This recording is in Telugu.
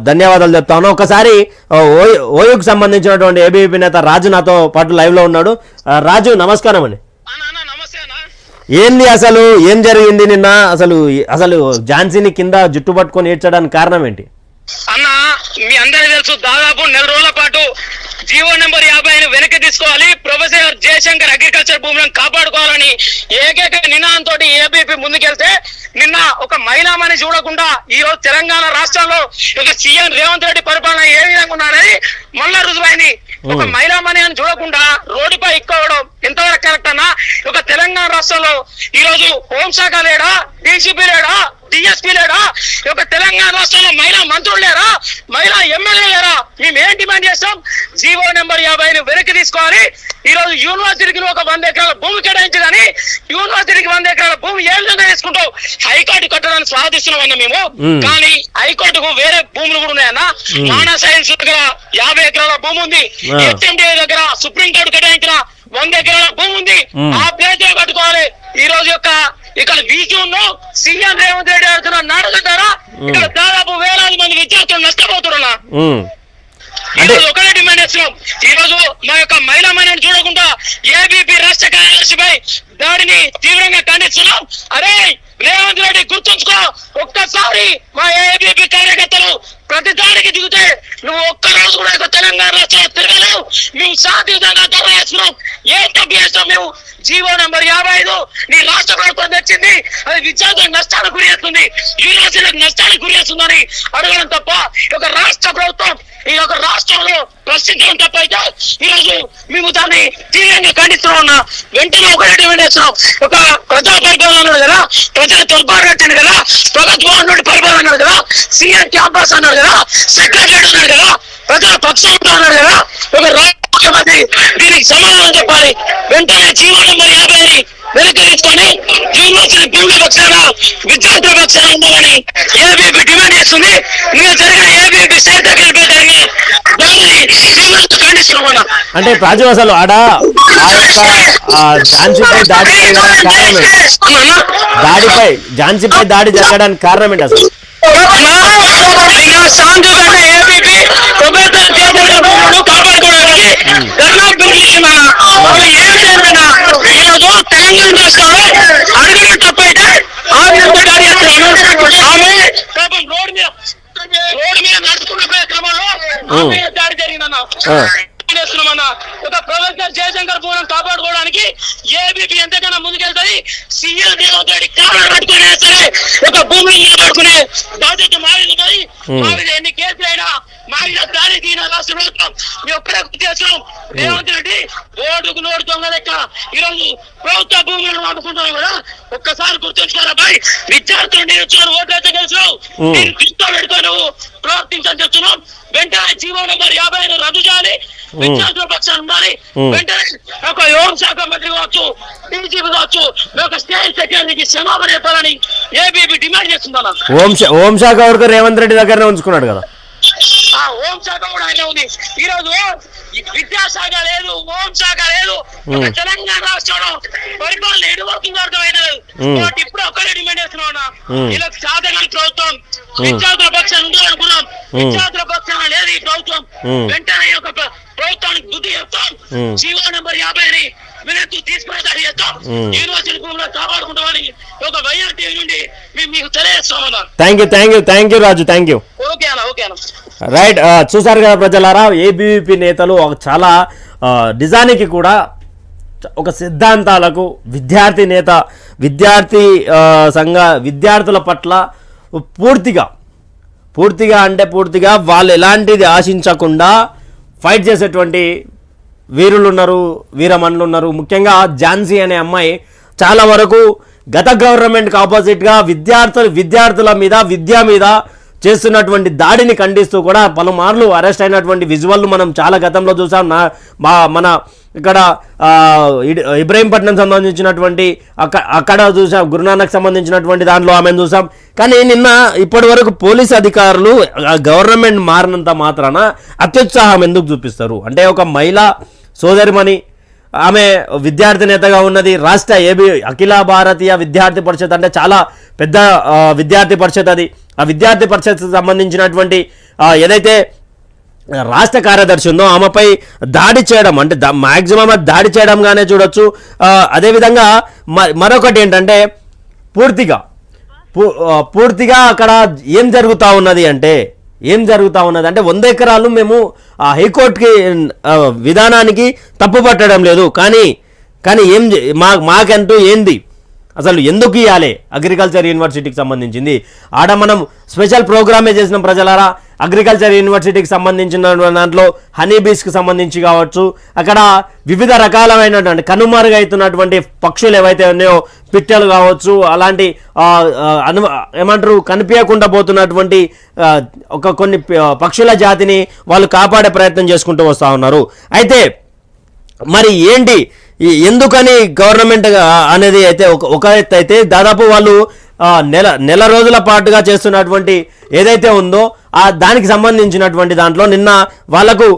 ధన్యవాదాలు చెప్తాను ఒకసారి ఆ, ఓయూ ఓయూకు సంబంధించినటువంటి ఏబీవీపీ నేత రాజు నాతో పాటు లైవ్లో ఉన్నాడు. ఆ, రాజు నమస్కారం అండి. ఏంది అసలు ఏం జరిగింది నిన్న? అసలు అసలు ఝాన్సీని కింద జుట్టు పట్టుకొని ఏడ్చడానికి కారణం ఏంటి? అన్న మీ అందరికీ తెలుసు దాదాపు నెల రోజుల పాటు జీవో నెంబర్ యాభైని వెనక్కి తీసుకోవాలి. ప్రొఫెసర్ జయశంకర్ అగ్రికల్చర్ భూములను ముందుకెళ్తే నిన్న ఒక మహిళామని చూడకుండా ఈ రోజు తెలంగాణ రాష్ట్రంలో ఒక సీఎం రేవంత్ రెడ్డి పరిపాలన ఏ విధంగా ఉన్నాడని మళ్ళా రుజువైంది. ఒక మహిళామణి అని చూడకుండా రోడ్డుపై ఎక్కువడం ఎంతవరకు కరెక్ట్ అన్నా? ఒక తెలంగాణ రాష్ట్రంలో ఈ రోజు హోంశాఖ లేడా? డీసీపీ లేడా? డిఎస్పీ లేడా? యొక్క తెలంగాణ రాష్ట్రంలో మహిళా మంత్రులు లేరా? మహిళా ఎమ్మెల్యే లేరా? మేము ఏం డిమాండ్ చేస్తాం? జీవో నెంబర్ యాభైని వెనక్కి తీసుకోవాలి. ఈ రోజు యూనివర్సిటీకి ఒక వంద ఎకరాల భూమి కేటాయించు కానీ యూనివర్సిటీకి వంద ఎకరాల భూమి ఏ విధంగా తీసుకుంటావు హైకోర్టు కట్టడానికి స్వాగతిస్తున్నాం అన్న మేము. కానీ హైకోర్టుకు వేరే భూములు కూడా ఉన్నాయన్న. మానా సైన్స్ దగ్గర యాభై ఎకరాల భూమి ఉంది. హెచ్ఎండిఏ దగ్గర సుప్రీం కోర్టు కేటాయించిన వంద ఎకరాల భూమి ఉంది. ఆ ప్లేస్ కట్టుకోవాలి. ఈ రోజు యొక్క ఇక్కడ ఉన్ను సీఎం రేవంత్ రెడ్డి నాటకం ద్వారా ఇక్కడ దాదాపు వేలాది మంది విద్యార్థులు నష్టపోతున్నా ఉమ్. ఈ అంటే రోజు ఒకటే డిమాండ్ చేస్తున్నాం. ఈ రోజు మా యొక్క మహిళా మహిళను చూడకుండా ఏబీపీ రాష్ట్ర కార్యదర్శిపై దాడిని తీవ్రంగా ఖండిస్తున్నాం. అరే రేవంత్ రెడ్డి గుర్తుంచుకో. ఒక్కసారి మా ఏబీపీ కార్యకర్తలు ప్రతి దానికి దిగితే నువ్వు ఒక్క రోజు కూడా ఇక తెలంగాణ రాష్ట్రంలో తిరగలేవు. మేము శాంతియుతంగా ధర వేస్తున్నావు ఏం తప్పు చేస్తాం మేము? జీవో నెంబర్ యాభై ఐదు. నీ రాష్ట్ర ప్రభుత్వం తెచ్చింది. అది విద్యార్థులకు నష్టాలకు గురి చేస్తుంది. యూనివర్సిటీలకు నష్టాలకు గురి చేస్తుందని అడగడం తప్ప ఈ యొక్క రాష్ట్ర ప్రభుత్వం ఈ యొక్క రాష్ట్రంలో ప్రశ్నించడం తప్ప అయితే ఈ రోజు మేము దాన్ని తీవ్రంగా ఖండిస్తూ ఉన్నా వెంటనే ఒకటి డిమాండ్ చేస్తున్నాం ఒక ప్రజా పరిపాలన కదా ప్రజల దొర్బారు కదా ప్రభుత్వం కదా? సీఎం క్యాంపస్ అన్నాడు కదా? సెక్రటరీ అన్నాడు కదా? ప్రజల పక్షంతో అన్నాడు కదా? ఒక రాష్ట్ర ముఖ్యమంత్రి దీనికి సమాధానం చెప్పాలి. వెంటనే జీవో నెంబర్ యాభైని వెనక్కి తీసుకొని యూనివర్సిటీ భూముల పక్షాన విద్యార్థుల పక్షాన ఉండాలని ఏబీపీ డిమాండ్ చేస్తుంది. నిన్న జరిగిన ఏబీపీ స్టేట్ సెక్రటరీ జరిగిన దాన్ని ఖండిస్తున్నామన్నా అంటే రాజు అసలు ఆడ ఝాన్సీపై దాడి జరగడానికి కారణం ఏంటి? దాడిపై ఝాన్సీపై దాడి జరగడానికి కారణం ఏంటి అసలు? అయినా శాంతియుతంగా ఏబీపీ ప్రభుత్వం చేతుల కాపాడుకోవడానికి ధర్నా పిలిపించిందన్న ఏం చేయమన్నా ఈరోజు తెలంగాణ రాష్ట్రంలో అడగడం తప్పైతే ఆ విధంగా దాడి ఆమె పాపం రోడ్డు మీద రోడ్డు మీద నడుచుకున్న క్రమంలో ఆమె దాడి జరిగిందన్న చేస్తున్నామన్న ఒక ప్రొఫెసర్ జయశంకర్ పూర్ణం కాపాడుకోవడానికి ఏబీపీ ఎంతకైనా ముందుకెళ్తాయి సీఎం రేవంత్ రెడ్డి సరే ఒక భూమిని కాపాడుకునే మా మీద ఎన్ని కేసులు అయినా మా మీద దాడి రాష్ట్ర ప్రభుత్వం మీ ఒక్కడే చేస్తున్నాం రేవంత్ రెడ్డి ఓటుకు నోటు దొంగ లెక్క. ఈరోజు ప్రభుత్వ భూములను అమ్ముకుంటున్నాం కూడా ఒక్కసారి గుర్తుంచుకోరా బాయ్? విద్యార్థులు నేను వచ్చాను ఓట్లు అయితే. నేను దృష్టిలో పెట్టుకొని నువ్వు ప్రవర్తించని చెప్తున్నాం వెంటనే జీవో నెంబర్ యాభై రద్దు చేయాలి. విద్యార్థుల పక్షాన ఉండాలి. వెంటనే ఒక హోం శాఖ మంత్రి కావచ్చు డీజీపీ కావచ్చు ఒక స్టేట్ సెక్రటరీకి క్షమాపణ చెప్పాలని ఏబీపీ డిమాండ్ చేస్తుందన్న ఓం ఓం శాఖ వరకు రేవంత్ రెడ్డి దగ్గరనే ఉంచుకున్నాడు కదా ఆ హోం శాఖ కూడా ఆయన ఉంది ఈ రోజు విద్యాశాఖ లేదు హోం శాఖ లేదు ఒక. తెలంగాణ రాష్ట్రంలో పరిపాలన అర్థమైనది ఉమ్. కాబట్టి ఇప్పుడు ఒక్కడే డిమాండ్ చేస్తున్నాం. వీళ్ళకి సాధన ప్రభుత్వం విద్యార్థుల పక్షాన ఉండాలనుకున్నాం విద్యార్థుల పక్షాన లేదు ఈ ప్రభుత్వం. వెంటనే ప్ర- ప్రభుత్వానికి బుద్ధి చెప్తాం. జీవో నెంబర్ యాభైని వినెత్తు తీసుకునే దాడి చేస్తాం. యూనివర్సిటీ భూమిలో కాపాడుకుంటామని ఒక వైఆర్ టీవీ నుండి మీకు తెలియజేస్తామన్నా thank you thank you thank you Raju thank you okay అన్న ఓకే అన్న. రైట్ ఆ, చూసారు కదా ప్రజలారా ఏబీవీపీ నేతలు ఒక చాలా నిజానికి కూడా ఒక సిద్ధాంతాలకు విద్యార్థి నేత విద్యార్థి సంఘ విద్యార్థుల పట్ల పూర్తిగా పూర్తిగా అంటే పూర్తిగా వాళ్ళు ఎలాంటిది ఆశించకుండా ఫైట్ చేసేటువంటి వీరులు ఉన్నారు వీరమణులు ఉన్నారు ముఖ్యంగా ఝాన్సీ అనే అమ్మాయి చాలా వరకు గత గవర్నమెంట్కి ఆపోజిట్గా విద్యార్థులు విద్యార్థుల మీద విద్య మీద చేస్తున్నటువంటి దాడిని ఖండిస్తూ కూడా పలుమార్లు అరెస్ట్ అయినటువంటి విజువల్ మనం చాలా గతంలో చూసాం. నా మా మన ఇక్కడ ఆ, ఇబ్రహీంపట్నం సంబంధించినటువంటి అక్కడ అక్కడ చూసాం. గురునానక్ సంబంధించినటువంటి దాంట్లో ఆమెను చూసాం. కానీ నిన్న ఇప్పటి వరకు పోలీస్ అధికారులు గవర్నమెంట్ మారినంత మాత్రాన అత్యుత్సాహం ఎందుకు చూపిస్తారు? అంటే ఒక మహిళ సోదరిమణి ఆమె విద్యార్థి నేతగా ఉన్నది రాష్ట్ర ఏబి అఖిల భారతీయ విద్యార్థి పరిషత్ అంటే చాలా పెద్ద విద్యార్థి పరిషత్ అది. ఆ విద్యార్థి పరిషత్ సంబంధించినటువంటి ఏదైతే రాష్ట్ర కార్యదర్శి ఉందో ఆమెపై దాడి చేయడం అంటే దా మ్యాక్సిమం అది దాడి చేయడంగానే చూడొచ్చు. అదేవిధంగా మ- మరొకటి ఏంటంటే పూర్తిగా పూ- పూర్తిగా అక్కడ ఏం జరుగుతూ ఉన్నది అంటే ఏం జరుగుతూ ఉన్నది? అంటే వంద ఎకరాలు మేము ఆ హైకోర్టుకి విధానానికి తప్పు పట్టడం లేదు. కానీ కానీ ఏం మా మాకంటూ ఏంది? అసలు ఎందుకు ఇవ్వాలి అగ్రికల్చర్ యూనివర్సిటీకి సంబంధించింది. ఆడ మనం స్పెషల్ ప్రోగ్రామే చేసిన ప్రజలారా? అగ్రికల్చర్ యూనివర్సిటీకి సంబంధించిన దాంట్లో హనీ బీస్కి సంబంధించి కావచ్చు అక్కడ వివిధ రకాలమైనటువంటి కనుమరుగైతున్నటువంటి పక్షులు ఏవైతే ఉన్నాయో పిట్టలు కావచ్చు అలాంటి అను ఏమంటారు కనిపించకుండా పోతున్నటువంటి ఒక కొన్ని పక్షుల జాతిని వాళ్ళు కాపాడే ప్రయత్నం చేసుకుంటూ వస్తూ ఉన్నారు. అయితే మరి ఏంటి ఎందుకని గవర్నమెంట్ అనేది అయితే ఒక ఒక ఎత్తు అయితే దాదాపు వాళ్ళు నెల నెల రోజుల పాటుగా చేస్తున్నటువంటి ఏదైతే ఉందో ఆ దానికి సంబంధించినటువంటి దాంట్లో నిన్న వాళ్ళకు